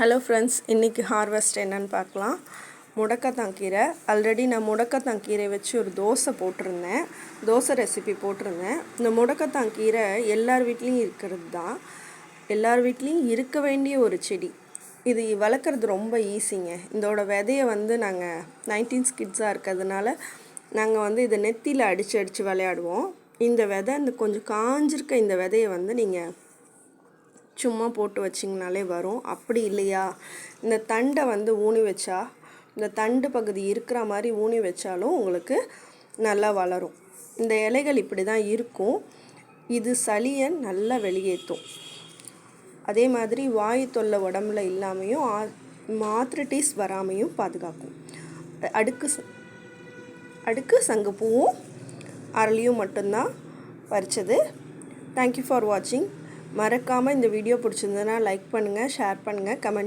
Hello friends இன்றைக்கி harvest என்னன்னு பார்க்கலாம். முடக்கத்தான் கீரை. ஆல்ரெடி நான் முடக்கத்தாங்கீரை வச்சு ஒரு தோசை போட்டிருந்தேன். தோசை ரெசிபி போட்டிருந்தேன். இந்த முடக்கத்தான் கீரை எல்லார் வீட்லேயும் இருக்கிறது தான். எல்லார் வீட்லேயும் இருக்க வேண்டிய ஒரு செடி. இது வளர்க்குறது ரொம்ப ஈஸிங்க இதோட விதையை வந்து நாங்கள் நைன்டீன் ஸ்கிட்ஸாக இருக்கிறதுனால நாங்கள் வந்து இதை நெத்தியில் அடித்து அடித்து விளையாடுவோம். இந்த விதை இந்த கொஞ்சம் காஞ்சிருக்க இந்த விதையை வந்து நீங்கள் சும்மா போட்டு வச்சிங்கனாலே வரும். அப்படி இல்லையா? இந்த தண்டை வந்து ஊனி வச்சா இந்த தண்டு பகுதி இருக்கிற மாதிரி ஊனி வச்சாலும் உங்களுக்கு நல்லா வளரும். இந்த இலைகள் இப்படி தான் இருக்கும். இது சளியை நல்லா வெளியேற்றும். அதே மாதிரி வாயு தொல்லை உடம்புல இல்லாமையும் மாத்ரிட்டிஸ் வராமையும் பாதுகாக்கும். அடுக்கு ச- அடுக்கு சங்குப்பூவும் அரளியும் மட்டும்தான் பறித்தது தேங்க்யூ ஃபார் வாட்சிங் மறக்காமல் இந்த வீடியோ பிடிச்சிருந்ததுன்னா லைக் பண்ணுங்கள் ஷேர் பண்ணுங்கள் கமெண்ட்